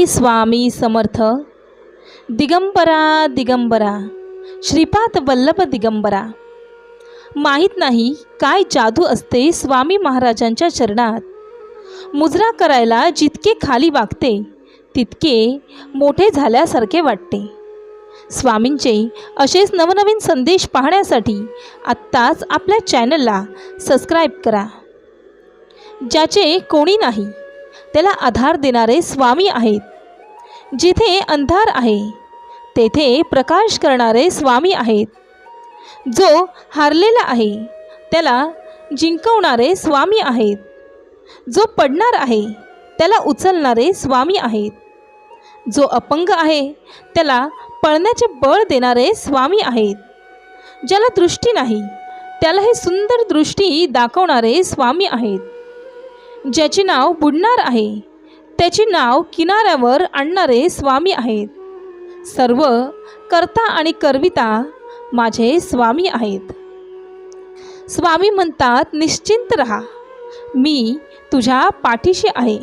श्री स्वामी समर्थ. दिगंबरा दिगंबरा श्रीपाद वल्लभ दिगंबरा. माहीत नाही काय जादू असते स्वामी महाराजांच्या चरणात. मुजरा करायला जितके खाली वागते तितके मोठे झाल्यासारखे वाटते. स्वामींचे असेच नवनवीन संदेश पाहण्यासाठी आत्ताच आपल्या चॅनलला सबस्क्राईब करा. ज्याचे कोणी नाही त्याला आधार देणारे स्वामी आहेत. जिथे अंधार आहे तेथे प्रकाश करणारे स्वामी आहेत. जो हारलेला आहे त्याला जिंकवणारे स्वामी आहेत. जो पडणार आहे त्याला उचलणारे स्वामी आहेत. जो अपंग आहे त्याला पळण्याचे बळ देणारे स्वामी आहेत. ज्याला दृष्टी नाही त्याला हे सुंदर दृष्टी दाखवणारे स्वामी आहेत. ज्याचे नाव बुडणार आहे त्याचे नाव किनाऱ्यावर आणणारे स्वामी आहेत. सर्व करता आणि करविता माझे स्वामी आहेत. स्वामी म्हणतात निश्चिंत रहा. मी तुझ्या पाठीशी आहे.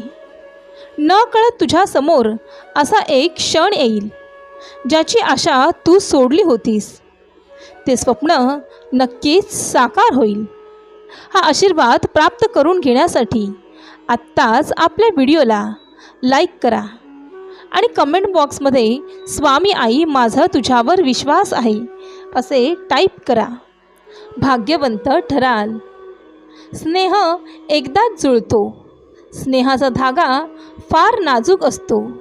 न कळत तुझ्यासमोर असा एक क्षण येईल ज्याची आशा तू सोडली होतीस. ते स्वप्न नक्कीच साकार होईल. हा आशीर्वाद प्राप्त करून घेण्यासाठी आत्ताच आपल्या व्हिडिओला लाईक करा. आणि कमेंट बॉक्समध्ये स्वामी आई माझा तुझ्यावर विश्वास आहे. असे टाईप करा. भाग्यवंत ठराल. स्नेह एकदाच जुळतो. स्नेहाचा धागा फार नाजूक असतो.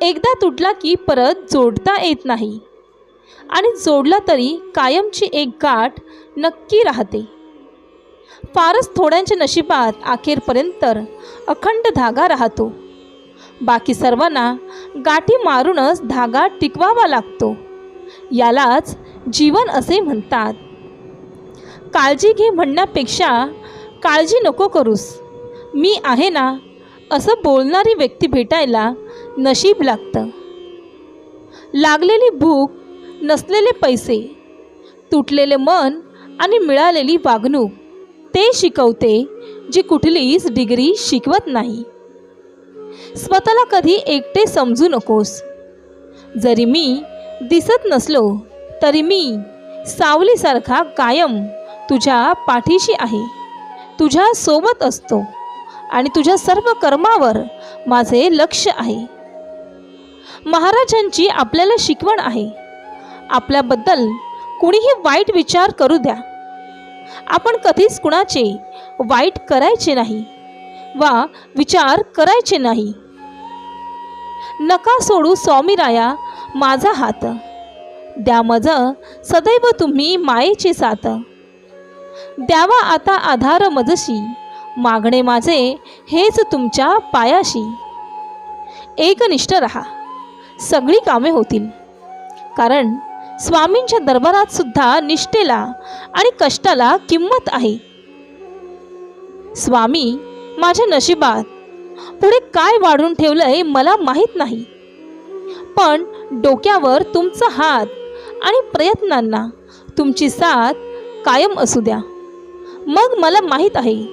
एकदा तुटला की परत जोडता येत नाही. आणि जोडला तरी कायमची एक गाठ नक्की राहते. फारच थोड्यांच्या नशिबात अखेरपर्यंत अखंड धागा राहतो. बाकी सर्वांना गाठी मारूनच धागा टिकवावा लागतो. यालाच जीवन असे म्हणतात. काळजी घे म्हणण्यापेक्षा काळजी नको करूस. मी आहे ना असं बोलणारी व्यक्ती भेटायला नशीब लागतं. लागलेली भूक नसलेले पैसे तुटलेले मन आणि मिळालेली वागणूक ते शिकवते जी कुठलीच डिग्री शिकवत नाही. स्वतःला कधी एकटे समजू नकोस. जरी मी दिसत नसलो तरी मी सावलीसारखा कायम तुझ्या पाठीशी आहे. तुझ्या सोबत असतो आणि तुझ्या सर्व कर्मावर माझे लक्ष आहे. महाराजांची आपल्याला शिकवण आहे. आपल्याबद्दल कुणीही वाईट विचार करू द्या. आपण कधीच कुणाचे वाईट करायचे नाही. वा विचार करायचे नाही. नका सोडू स्वामीराया माझा हात. द्या मज सदैव तुम्ही मायेचे साथ. द्यावा आता आधार मजशी मागणे माझे हेच तुमच्या पायाशी. एकनिष्ठ रहा सगळी कामे होतील. कारण स्वामींच्या दरबारात सुद्धा निष्ठेला आणि कष्टाला किंमत आहे. स्वामी माझ्या नशिबात. पुढे काय वाढून ठेवलंय मला माहीत नाही. पण डोक्यावर तुमचा हात आणि प्रयत्नांना तुमची साथ कायम असू द्या. मग मला माहीत आहे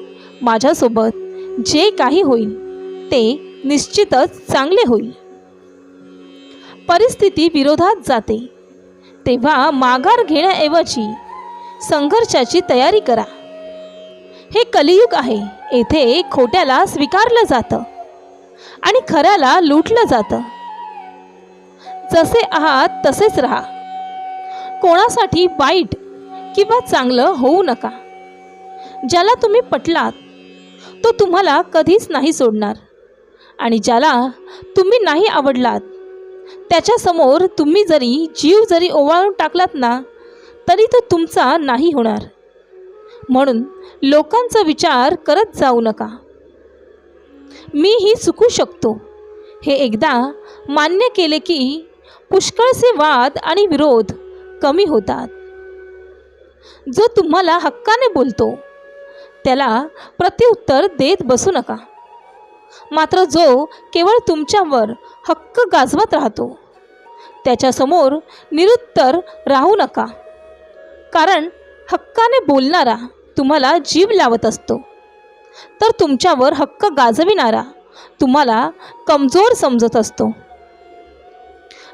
माझ्यासोबत जे काही होईल ते निश्चितच चांगले होईल. परिस्थिती विरोधात जाते. तेव्हा माघार घेण्याऐवजी संघर्षाची तयारी करा. हे कलियुग आहे. येथे खोट्याला स्वीकारलं जातं आणि खऱ्याला लुटलं जातं. जसे आहात तसेच राहा. कोणासाठी वाईट किंवा चांगलं होऊ नका. ज्याला तुम्ही पटलात तो तुम्हाला कधीच नाही सोडणार. आणि ज्याला तुम्ही नाही आवडलात त्याच्यासमोर तुम्ही जरी जीव जरी ओवाळून टाकलात ना तरी तो तुमचा नाही होणार. म्हणून लोकांचा विचार करत जाऊ नका. मीही चुकू शकतो. हे एकदा मान्य केले की पुष्कळसे वाद आणि विरोध कमी होतात. जो तुम्हाला हक्काने बोलतो त्याला प्रत्युत्तर देत बसू नका. मात्र जो केवळ तुमच्यावर हक्क गाजवत राहतो त्याच्यासमोर निरुत्तर राहू नका. कारण हक्काने बोलणारा तुम्हाला जीव लावत असतो. तर तुमच्यावर हक्क गाजविणारा तुम्हाला कमजोर समजत असतो.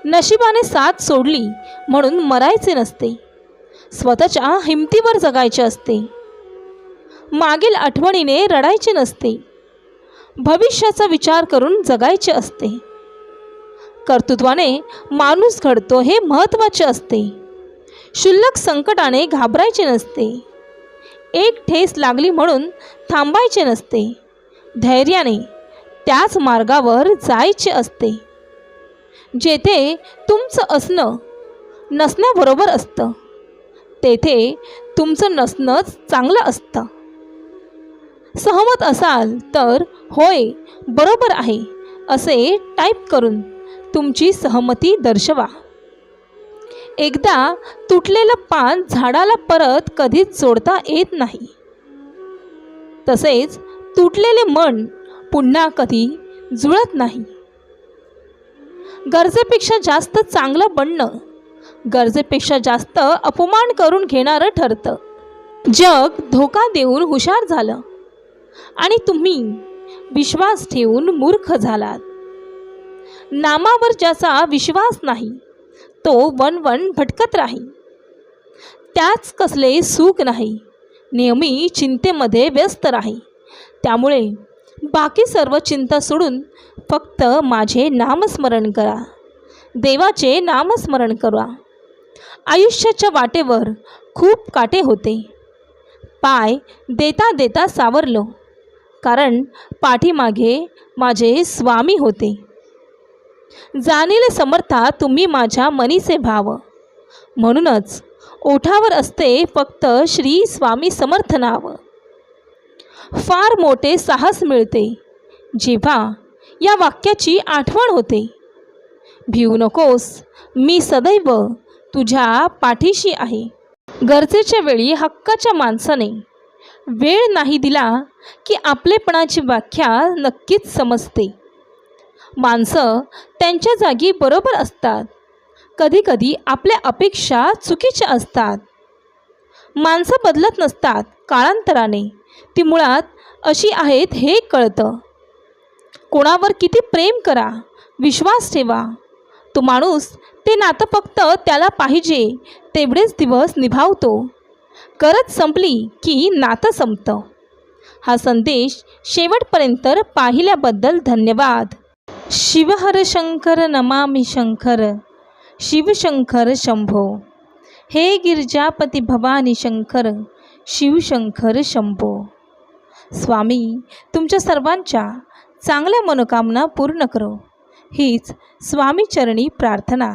नशिबाने साथ सोडली म्हणून मरायचे नसते. स्वतःच्या हिमतीवर जगायचे असते. मागील आठवणीने रडायचे नसते. भविष्याचा विचार करून जगायचे असते. कर्तृत्वाने माणूस घडतो हे महत्त्वाचे असते. क्षुल्लक संकटाने घाबरायचे नसते. एक ठेस लागली म्हणून थांबायचे नसते. धैर्याने त्याच मार्गावर जायचे असते. जेथे तुमचं असणं नसण्याबरोबर असतं तेथे तुमचं नसणंच चांगलं असतं. सहमत असाल तर होय बरोबर आहे असे टाईप करून तुमची सहमती दर्शवा. एकदा तुटलेलं पान झाडाला परत कधीच जोडता येत नाही. तसेच तुटलेले मन पुन्हा कधी जुळत नाही. गरजेपेक्षा जास्त चांगलं बनणं गरजेपेक्षा जास्त अपमान करून घेणारं ठरतं. जग धोका देऊन हुशार झालं आणि तुम्ही विश्वास ठेवून मूर्ख झालात. नामावर ज्याचा विश्वास नाही तो वन वन भटकत राही. त्याच कसले सुख नाही. नेहमी चिंतेमध्ये व्यस्त राही. त्यामुळे बाकी सर्व चिंता सोडून फक्त माझे नामस्मरण करा. देवाचे नामस्मरण करा. आयुष्याच्या वाटेवर खूप काटे होते. पाय देता देता सावरलो. कारण पाठीमागे माझे स्वामी होते. जाणीले समर्था तुम्ही माझ्या मनीचे भाव. म्हणूनच ओठावर असते फक्त श्री स्वामी समर्थ नाव. फार मोठे साहस मिळते. जेव्हा या वाक्याची आठवण होते. भिवू नकोस मी सदैव तुझ्या पाठीशी आहे. गरजेच्या वेळी हक्काच्या माणसाने वेळ नाही दिला की आपलेपणाची व्याख्या नक्कीच समजते. माणसं त्यांच्या जागी बरोबर असतात. कधीकधी आपल्या अपेक्षा चुकीच्या असतात. माणसं बदलत नसतात काळांतराने ती मुळात अशी आहेत हे कळतं. कोणावर किती प्रेम करा विश्वास ठेवा. तो माणूस ते नातं फक्त त्याला पाहिजे तेवढेच दिवस निभावतो. गरज संपली की नातं संपतं. हा संदेश शेवटपर्यंत पाहिल्याबद्दल धन्यवाद. शिवहर शंकर नमामि शंकर शिवशंकर शंभो। हे गिरजापती भवानी शंकर शिवशंकर शंभो। स्वामी तुमच्या सर्वांच्या चांगल्या मनोकामना पूर्ण करो. हीच स्वामीचरणी प्रार्थना.